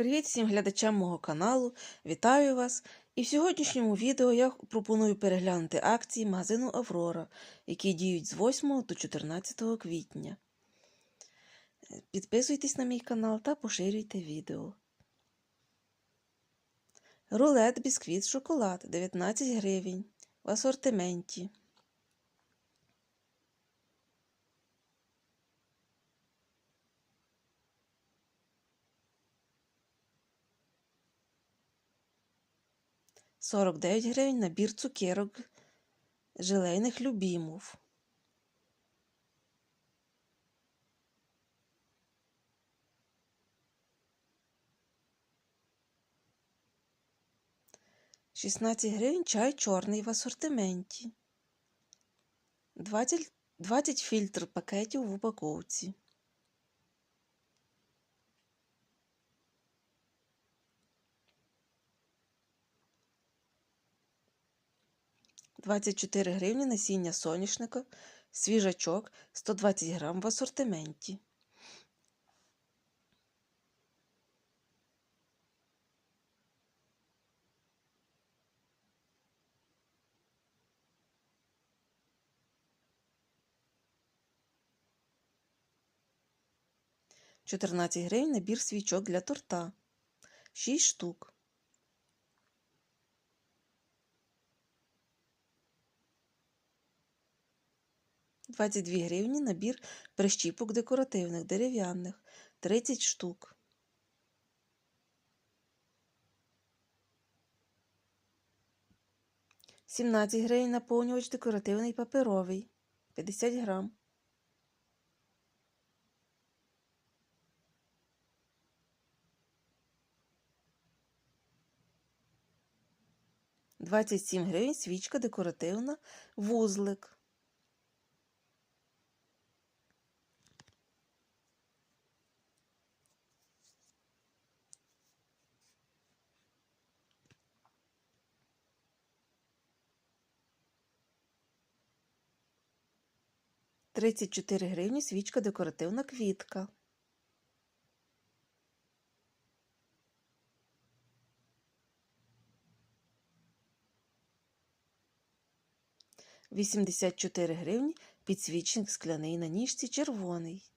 Привіт всім глядачам мого каналу, вітаю вас! І в сьогоднішньому відео я пропоную переглянути акції магазину Аврора, які діють з 8 до 14 квітня. Підписуйтесь на мій канал та поширюйте відео. Рулет бісквіт шоколад 19 гривень в асортименті. Сорок дев'ять гривень набір цукерок желейних любімов. Шістнадцять гривень чай чорний в асортименті. 20, 20 фільтр пакетів в упаковці. Двадцять чотири гривні насіння соняшника, свіжачок 120 грам в асортименті. Чотирнадцять гривень набір свічок для торта. Шість штук. Двадцять дві гривні набір прищіпок декоративних дерев'яних. Тридцять штук. Сімнадцять гривень наповнювач декоративний паперовий. 50 грам. Двадцять сім гривень свічка декоративна, вузлик. Тридцять чотири гривні свічка декоративна квітка. Вісімдесят чотири гривні підсвічник скляний на ніжці червоний.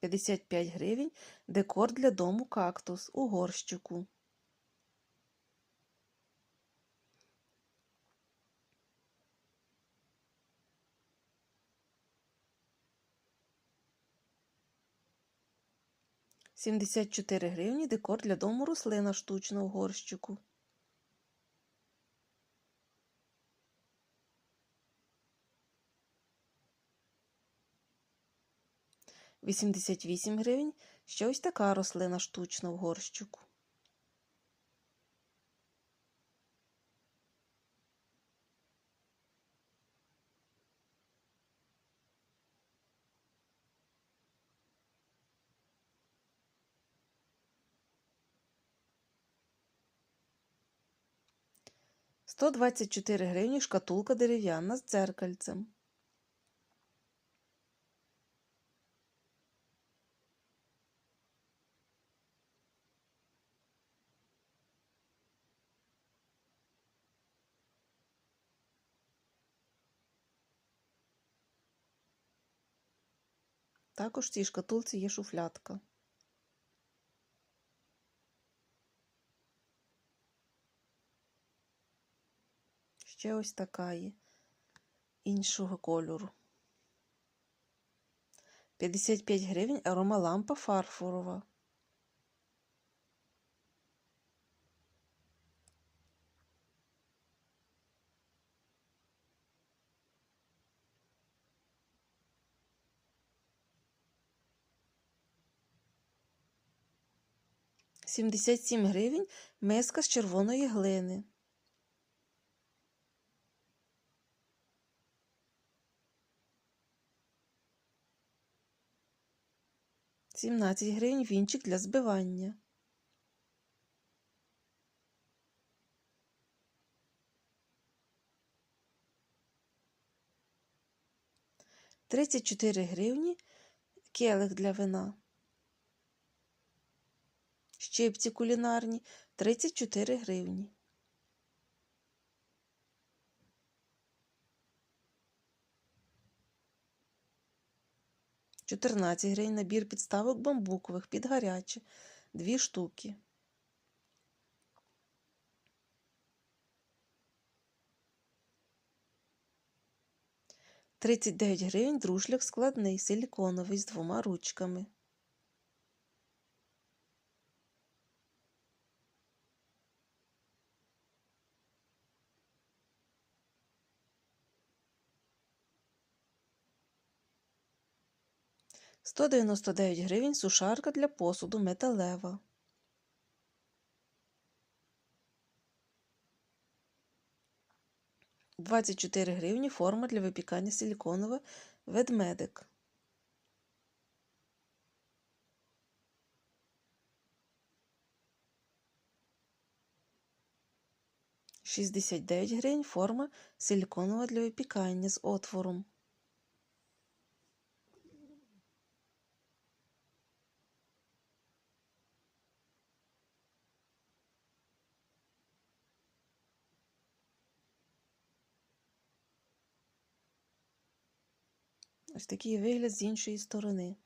П'ятдесят п'ять гривень декор для дому кактус у горщику. Сімдесят чотири гривні декор для дому рослина штучна у горщику. Вісімдесят вісім гривень ще ось така рослина штучна в горщику. Сто двадцять чотири гривні шкатулка дерев'яна з дзеркальцем. Також в цій шкатулці є шуфлятка. Ще ось така є іншого кольору. 55 гривень аромалампа фарфорова. 77 гривень миска з червоної глини. Сімнадцять гривень вінчик для збивання. 34 гривні келих для вина. Щипці кулінарні 34 гривні. Чотирнадцять гривень набір підставок бамбукових під гаряче. Дві штуки. Тридцять дев'ять гривень друшляк складний, силіконовий з двома ручками. Сто дев'яносто дев'ять гривень сушарка для посуду металева. Двадцять чотири гривні форма для випікання силіконова ведмедик. Шістдесят дев'ять гривень форма силіконова для випікання з отвором. Ось такий вигляд з іншої сторони.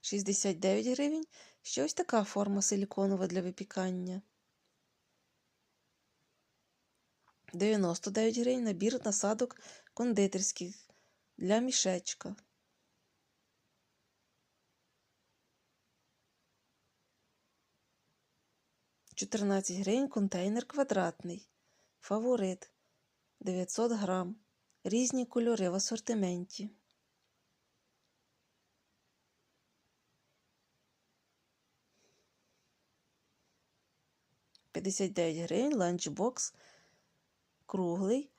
Шістдесят дев'ять гривень. Ще ось така форма силіконова для випікання. 99 гривень набір насадок кондитерських для мішечка. Чотирнадцять гривень контейнер квадратний. Фаворит 900 грам. Різні кольори в асортименті. П'ятдесят дев'ять гривень ланчбокс круглий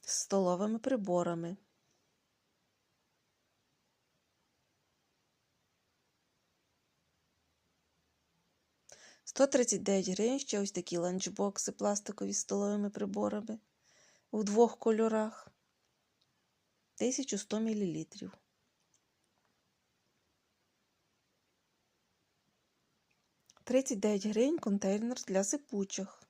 з столовими приборами. Сто тридцять дев'ять гривень ще ось такі ланчбокси пластикові з столовими приборами у двох кольорах 1100 мл. Тридцять дев'ять гривень контейнер для сипучих.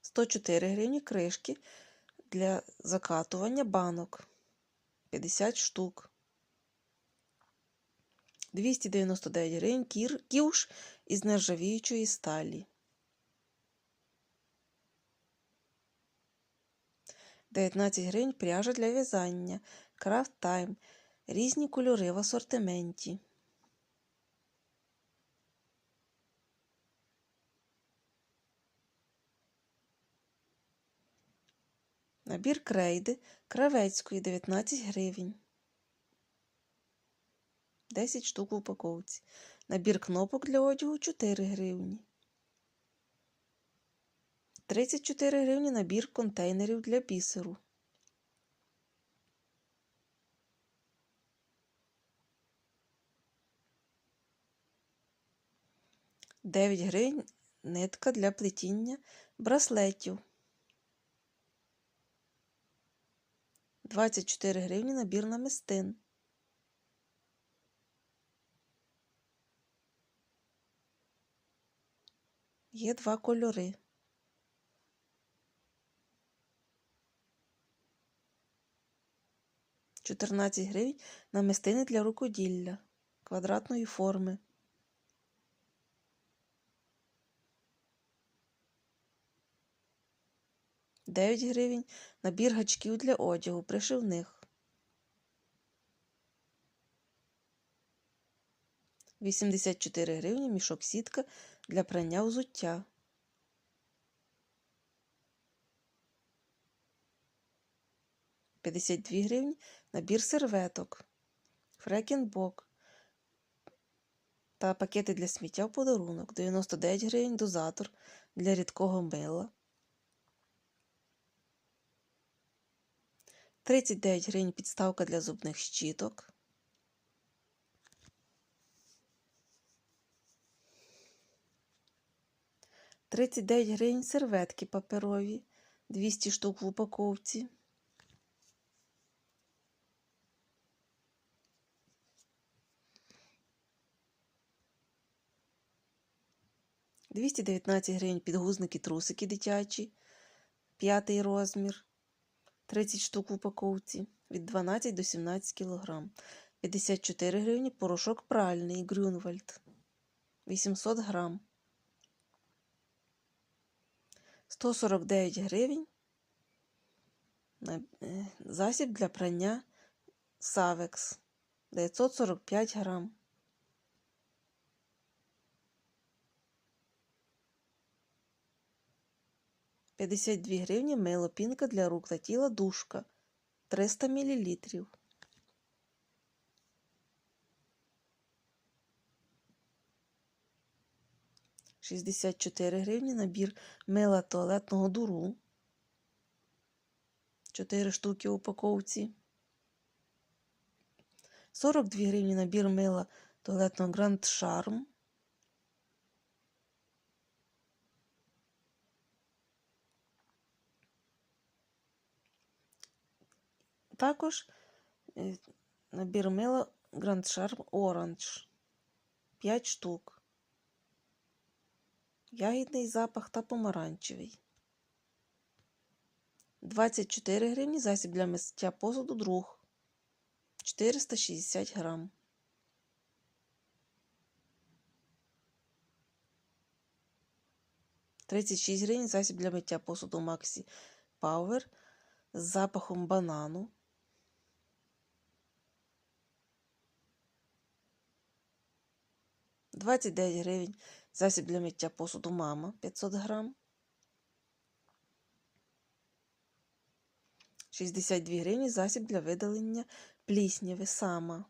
Сто чотири гривні кришки для закатування банок. 50 штук. 299 гривень кір, ківш із нержавіючої сталі. 19 гривень пряжа для в'язання. Крафт Тайм. Різні кольори в асортименті. Набір крейди кравецької 19 гривень. 10 штук в упаковці. Набір кнопок для одягу 4 гривні. 34 гривні набір контейнерів для бісеру. Дев'ять гривень нитка для плетіння браслетів. 24 гривні набір намистин. Є два кольори. Чотирнадцять гривень намистини для рукоділля квадратної форми. Дев'ять гривень набір гачків для одягу пришивних. 84 гривні мішок сітка для прання взуття. П'ятдесят дві гривні набір серветок, фрекінбок та пакети для сміття в подарунок. 99 гривень дозатор для рідкого мила. 39 гривень підставка для зубних щіток. Тридцять дев'ять гривень серветки паперові, 200 штук в упаковці. Двісті дев'ятнадцять гривень підгузники трусики дитячі, п'ятий розмір. 30 штук в упаковці від 12 до 17 кг. 54 гривні порошок пральний Грюнвальд 800 грам. 149 гривень е, засіб для прання Савекс 945 грам. П'ятдесят дві гривні мило пінка для рук та тіла душка 300 мл. Шістдесят чотири гривні набір мила туалетного дуру. Чотири штуки в упаковці. 42 гривні набір мила туалетного Гранд Шарм. Також е, набір мила Grand Charm Orange 5 штук. Ягідний запах та помаранчевий. 24 гривні засіб для миття посуду друг. 460 грам. Тридцять шість гривень засіб для миття посуду Maxi Power з запахом банану. 29 гривень засіб для миття посуду мама 500 грам. 62 гривні засіб для видалення плісняви сама.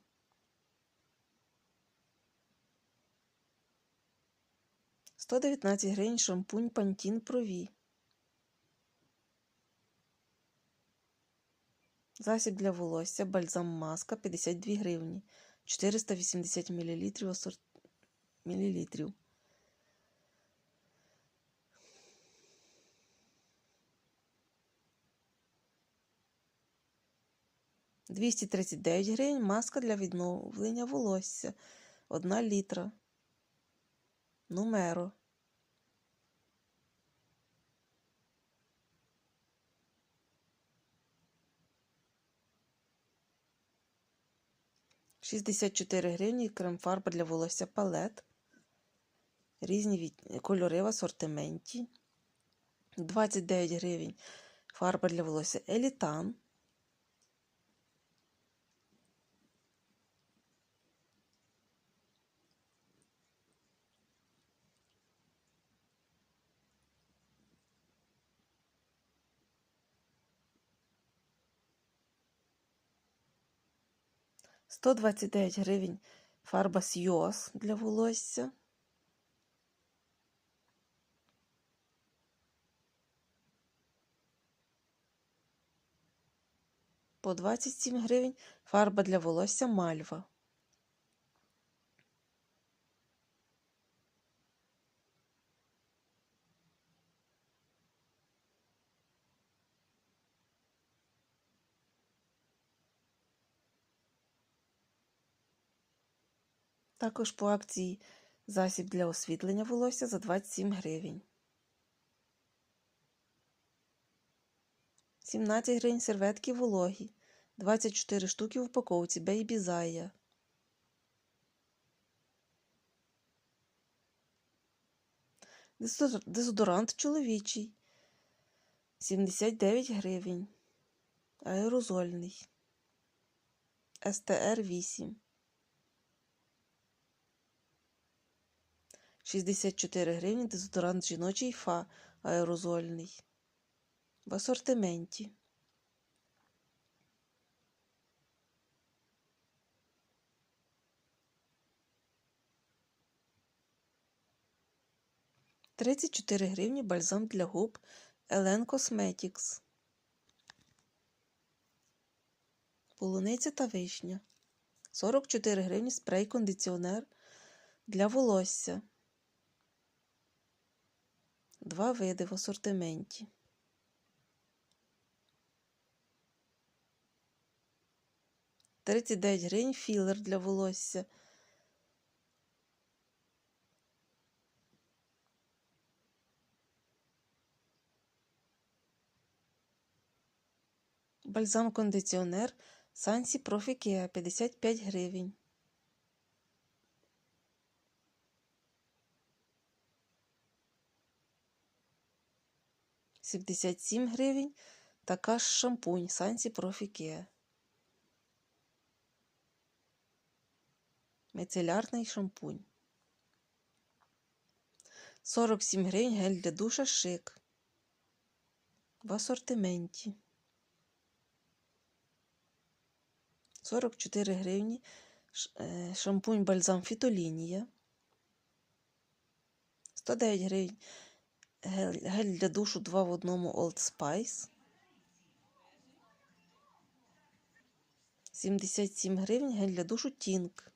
Сто дев'ятнадцять гривень шампунь Пантін Прові. Засіб для волосся, бальзам маска 52 гривні, 480 мл асорт мілілітрів. Двісті тридцять дев'ять гривень маска для відновлення волосся. Одна літра. Нумеро. Шістдесят чотири гривні крем-фарба для волосся палет різні кольори в асортименті. 29 гривень фарба для волосся Елітан. Сто двадцять дев'ять гривень фарба Сйоз для волосся. по 27 гривень фарба для волосся мальва. Також по акції засіб для освітлення волосся за 27 гривень. 17 гривень серветки вологі, 24 штуки в упаковці Baby Zaya. Дезодорант чоловічий 79 гривень. Аерозольний. СТР 8. 64 гривні дезодорант жіночий фа аерозольний в асортименті. Тридцять чотири гривні бальзам для губ Елен Cosmetics. полуниця та вишня. 44 гривні спрей-кондиціонер для волосся. Два види в асортименті. Тридцять дев'ять гривень філер для волосся. Бальзам-кондиціонер Сансі Профі Кеа 55 гривень. Сімдесят сім гривень. Така ж шампунь Сансі Профі Кеа. Мицелярний шампунь. 47 гривень гель для душа шик. В асортименті. 44 гривні е, шампунь бальзам фітолінія. 109 гривень Гель для душу 2 в одному Old Spice. 77 гривень гель для душу Тінк.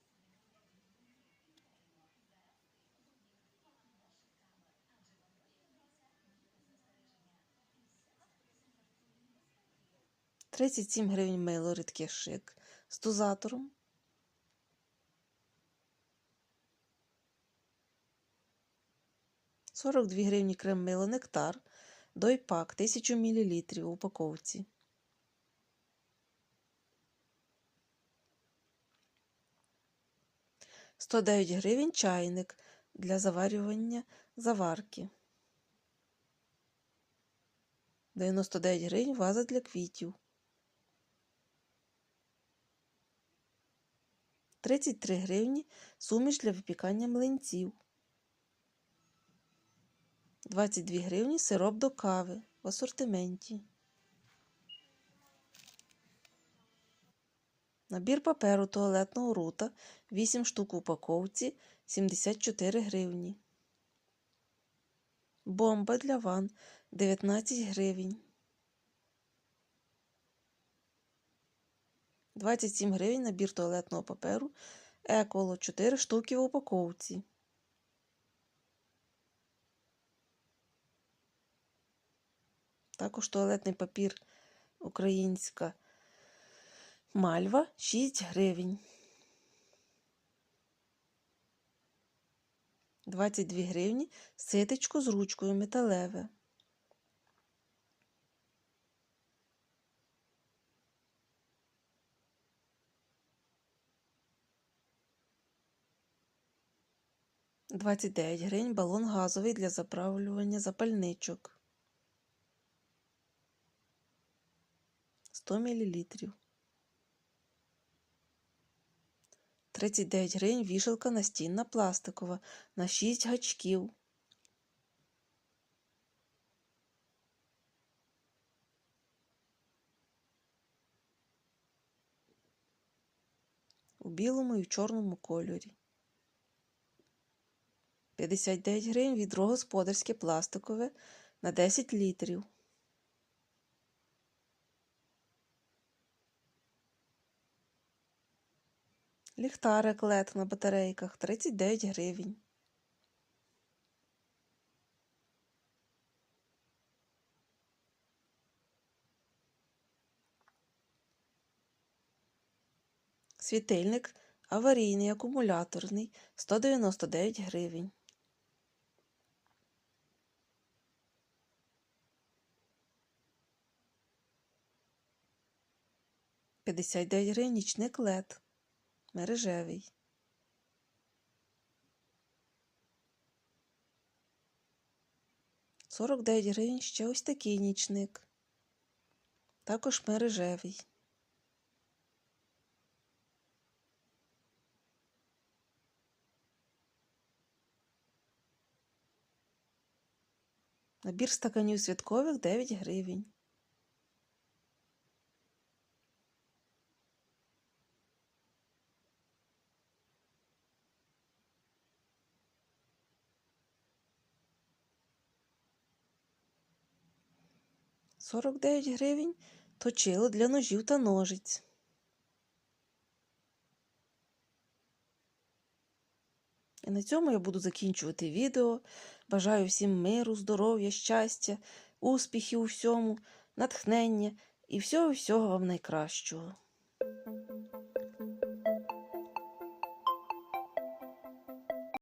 Тридцять сім гривень мейло рідке шик з тузатором. 42 гривні крем мило нектар, дойпак 1000 мл в упаковці. Сто гривень чайник для заварювання заварки. 99 гривень ваза для квітів. 33 гривні суміш для випікання млинців. 22 гривні сироп до кави в асортименті. Набір паперу туалетного рута 8 штук в упаковці 74 гривні. Бомба для ван 19 гривень. 27 гривень набір туалетного паперу. Еколо 4 штуки в упаковці. Також туалетний папір українська мальва 6 гривень. 22 гривні ситечко з ручкою металеве. 29 гривень балон газовий для заправлювання запальничок 100 мл. 39 гривень вішалка настінна пластикова на 6 гачків. У білому і в чорному кольорі. 59 гривень відро господарське пластикове на 10 літрів. Ліхтарик LED на батарейках 39 гривень. Світильник аварійний акумуляторний 199 гривень. 59 гривень нічник лед мережевий. Сорок дев'ять гривень ще ось такий нічник. Також мережевий. Набір стаканів святкових 9 гривень. 49 гривень точило для ножів та ножиць. І на цьому я буду закінчувати відео. Бажаю всім миру, здоров'я, щастя, успіхів у всьому, натхнення і всього-всього вам найкращого.